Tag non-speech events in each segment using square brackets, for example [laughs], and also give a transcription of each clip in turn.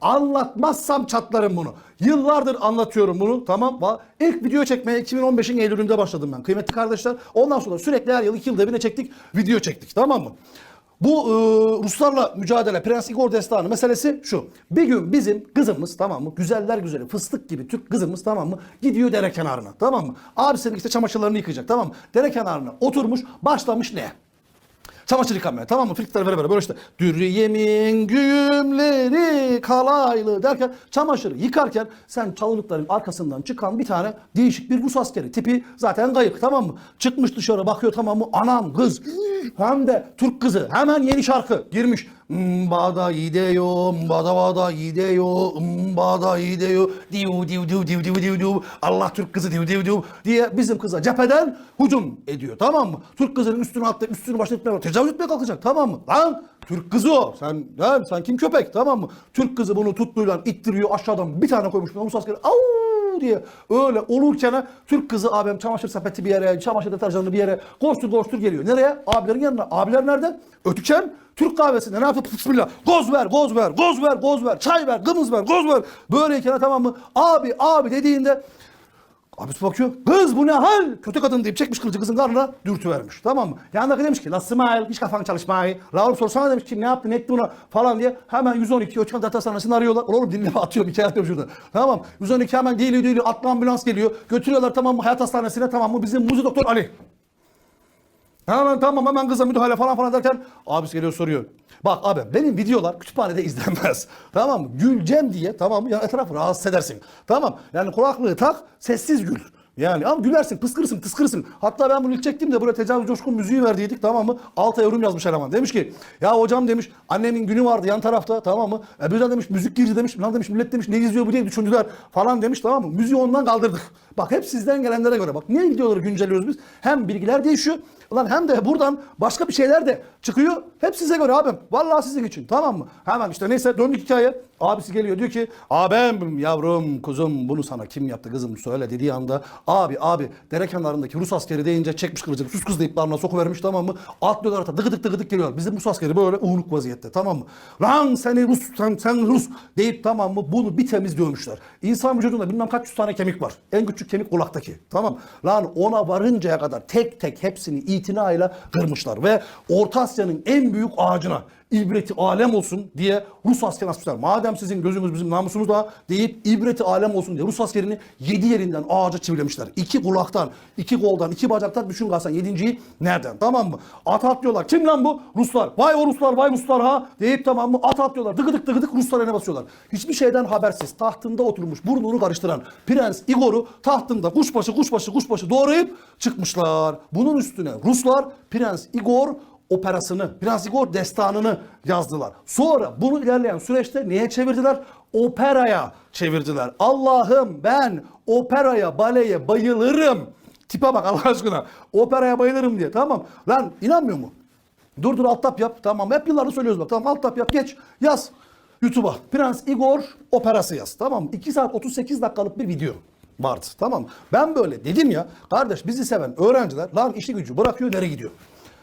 Anlatmazsam çatlarım bunu. Yıllardır anlatıyorum bunu tamam. Va- İlk video çekmeye 2015'in Eylül'ünde başladım ben kıymetli kardeşler. Ondan sonra sürekli her yıl 2 yılda bir çektik video çektik tamam mı? Bu e, Ruslarla mücadele Prens Igor Destanı meselesi şu. Bir gün bizim kızımız tamam mı? Güzeller güzeli fıstık gibi Türk kızımız tamam mı? Gidiyor dere kenarına tamam mı? Abisinin işte çamaşırlarını yıkayacak tamam mı? Dere kenarına oturmuş başlamış ne? Çamaşır yıkamaya tamam mı? Frikler vere vere böyle işte. Dürüyemin güğümleri kalaylı derken çamaşırı yıkarken sen çalılıkların arkasından çıkan bir tane değişik bir Rus askeri tipi zaten kayık tamam mı? Çıkmış dışarı bakıyor tamam mı? Anam kız hem de Türk kızı hemen yeni şarkı girmiş. Mbada gidiyor, mbada bada gidiyor, mbada gidiyor, diu diu diu diu diu diu diu, Allah Türk kızı diu diu diu diye bizim kıza cepheden hücum ediyor tamam mı? Türk kızının üstüne atlayıp üstünü başına etmeye tecavüz etmeye kalkacak tamam mı? Lan Türk kızı o. Sen lan sen kim köpek tamam mı? Türk kızı bunu tuttuyla ittiriyor aşağıdan bir tane koymuş. Rus askeri au diye öyle olurken Türk kızı abim çamaşır sepeti bir yere, çamaşır deterjanını bir yere koştur koştur geliyor. Nereye? Abilerin yanına. Abiler nerede? Ötüken Türk kahvesinde ne yaptı? Bismillah. Goz ver, goz ver, goz ver, goz ver, çay ver, gımız ver, goz ver. Böyleyken tamam mı? Abi, abi dediğinde Abisi bakıyor. Kız bu ne hal? Kötü kadın deyip çekmiş kılıcı kızın karnına dürtü vermiş. Tamam mı? Yanındaki demiş ki La İsmail hiç kafan çalışmayı. Raul sorsana demiş ki ne yaptın etti buna falan diye. Hemen 112 Öçkan Data Sanatçı'nı arıyorlar. Oğlum dinleme [laughs] atıyorum hikaye atıyorum şurada. Tamam 112 hemen değil değil atlı ambulans geliyor. Götürüyorlar tamam mı hayat hastanesine tamam mı? Bizim muzi doktor Ali. Hemen tamam hemen kıza müdahale falan falan derken abisi geliyor soruyor. Bak abi benim videolar kütüphanede izlenmez. [laughs] Tamam mı? Güleceğim diye tamam mı? Ya etrafı rahatsız edersin. Tamam. Yani kulaklığı tak sessiz gül. Yani ama gülersin, pıskırırsın, tıskırırsın. Hatta ben bunu ilk çektiğimde buraya tecavüz coşkun müziği verdiydik tamam mı? Alta yorum yazmış eleman. Demiş ki ya hocam demiş annemin günü vardı yan tarafta tamam mı? E birden demiş müzik girdi demiş. Lan demiş millet demiş ne izliyor bu diye düşündüler falan demiş tamam mı? Müziği ondan kaldırdık. [laughs] Bak hep sizden gelenlere göre bak. Niye videoları güncelliyoruz biz? Hem bilgiler değişiyor. Ulan hem de buradan başka bir şeyler de çıkıyor. Hep size göre abim. Vallahi sizin için tamam mı? Hemen işte neyse döndük hikaye. Abisi geliyor diyor ki abim yavrum kuzum bunu sana kim yaptı kızım söyle dediği anda abi abi dere kenarındaki Rus askeri deyince çekmiş kılıcını sus kız deyip larına sokuvermiş tamam mı? Atlıyorlar ata dıgıdık dıgıdık geliyor. Bizim Rus askeri böyle uğurluk vaziyette tamam mı? Lan seni Rus sen, sen Rus deyip tamam mı bunu bir temiz dövmüşler. İnsan vücudunda bilmem kaç yüz tane kemik var. En küçük kemik kulaktaki. Tamam. Lan ona varıncaya kadar tek tek hepsini itinayla kırmışlar ve Orta Asya'nın en büyük ağacına ibreti alem olsun diye Rus askeri asmışlar. Madem sizin gözümüz bizim namusumuz da deyip ibreti alem olsun diye Rus askerini yedi yerinden ağaca çivilemişler. İki kulaktan, iki koldan, iki bacaktan düşün kalsan yedinciyi nereden tamam mı? At atlıyorlar. Kim lan bu? Ruslar. Vay o Ruslar, vay Ruslar ha deyip tamam mı? At atlıyorlar. Dıgıdık dıgıdık Ruslar öne basıyorlar. Hiçbir şeyden habersiz tahtında oturmuş burnunu karıştıran Prens Igor'u tahtında kuşbaşı kuşbaşı kuşbaşı doğrayıp çıkmışlar. Bunun üstüne Ruslar Prens Igor operasını, Prens Igor destanını yazdılar. Sonra bunu ilerleyen süreçte neye çevirdiler? Operaya çevirdiler. Allah'ım ben operaya, baleye bayılırım. Tipe bak Allah aşkına. Operaya bayılırım diye tamam. Lan inanmıyor mu? Dur dur alt tap yap. Tamam hep yıllardır söylüyoruz bak. Tamam alt tap yap geç yaz. YouTube'a Prens Igor operası yaz. Tamam mı? 2 saat 38 dakikalık bir video vardı. Tamam? Ben böyle dedim ya kardeş bizi seven öğrenciler lan işi gücü bırakıyor nereye gidiyor?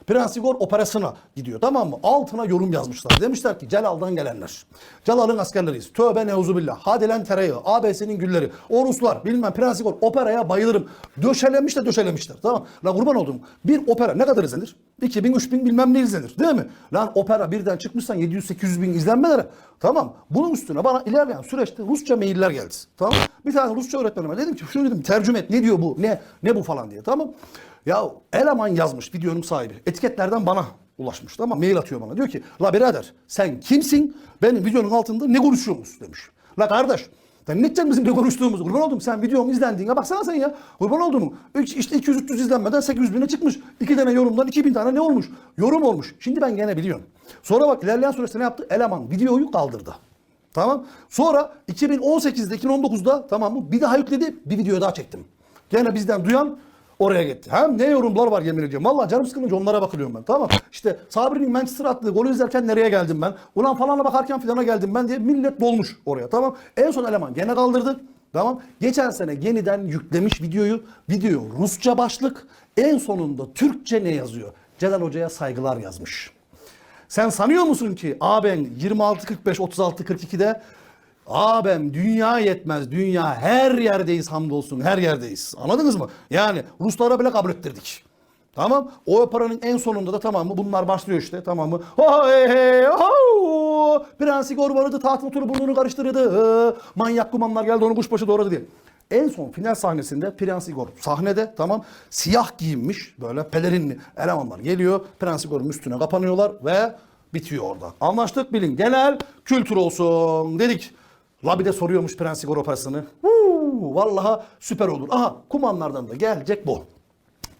Prens Igor operasına gidiyor tamam mı? Altına yorum yazmışlar. Demişler ki Celal'dan gelenler. Celal'ın askerleriyiz. Tövbe neuzubillah. Hadi lan tereyağı. ABS'nin gülleri. O Ruslar bilmem Prens Igor operaya bayılırım. Döşelemiş de döşelemişler. Tamam. La kurban oldum. Bir opera ne kadar izlenir? 2000 3000 bilmem ne izlenir. Değil mi? Lan opera birden çıkmışsan 700-800 bin izlenmelere. Tamam. Bunun üstüne bana ilerleyen süreçte Rusça mailler geldi. Tamam. Bir tane Rusça öğretmenime dedim ki şunu dedim tercüme et. Ne diyor bu? Ne ne bu falan diye. Tamam. Ya eleman yazmış videonun sahibi. Etiketlerden bana ulaşmış tamam mail atıyor bana. Diyor ki la birader sen kimsin? Benim videonun altında ne konuşuyorsunuz demiş. La kardeş sen ne bizim ne konuştuğumuzu? Kurban oldum sen videonun izlendiğine baksana sen ya. Kurban oldum? İşte 200-300 izlenmeden 800 bine çıkmış. İki tane yorumdan 2000 tane ne olmuş? Yorum olmuş. Şimdi ben gene biliyorum. Sonra bak ilerleyen süreçte ne yaptı? Eleman videoyu kaldırdı. Tamam. Sonra 2018'de 2019'da tamam mı? Bir daha yükledi. Bir video daha çektim. Gene bizden duyan oraya gitti. Hem ne yorumlar var yemin ediyorum. Vallahi canım sıkılınca onlara bakılıyorum ben. Tamam. İşte Sabri'nin Manchester attığı golü izlerken nereye geldim ben? Ulan falana bakarken filana geldim ben diye millet dolmuş oraya. Tamam. En son eleman gene kaldırdı. Tamam. Geçen sene yeniden yüklemiş videoyu. Video Rusça başlık. En sonunda Türkçe ne yazıyor? Celal Hoca'ya saygılar yazmış. Sen sanıyor musun ki A ben 26.45 36.42'de Abem dünya yetmez. Dünya her yerdeyiz hamdolsun. Her yerdeyiz. Anladınız mı? Yani Ruslara bile kabul ettirdik. Tamam. O operanın en sonunda da tamam mı? Bunlar başlıyor işte tamam mı? Prens Igor vardı tahtın turu burnunu karıştırdı. Manyak kumanlar geldi onu kuşbaşı doğradı diye. En son final sahnesinde Prens Igor sahnede tamam siyah giyinmiş böyle pelerinli elemanlar geliyor. Prens Igor'un üstüne kapanıyorlar ve bitiyor orada. Anlaştık bilin genel kültür olsun dedik. Labi de soruyormuş Prens Igor operasını. Huu, süper olur. Aha kumanlardan da gelecek bu.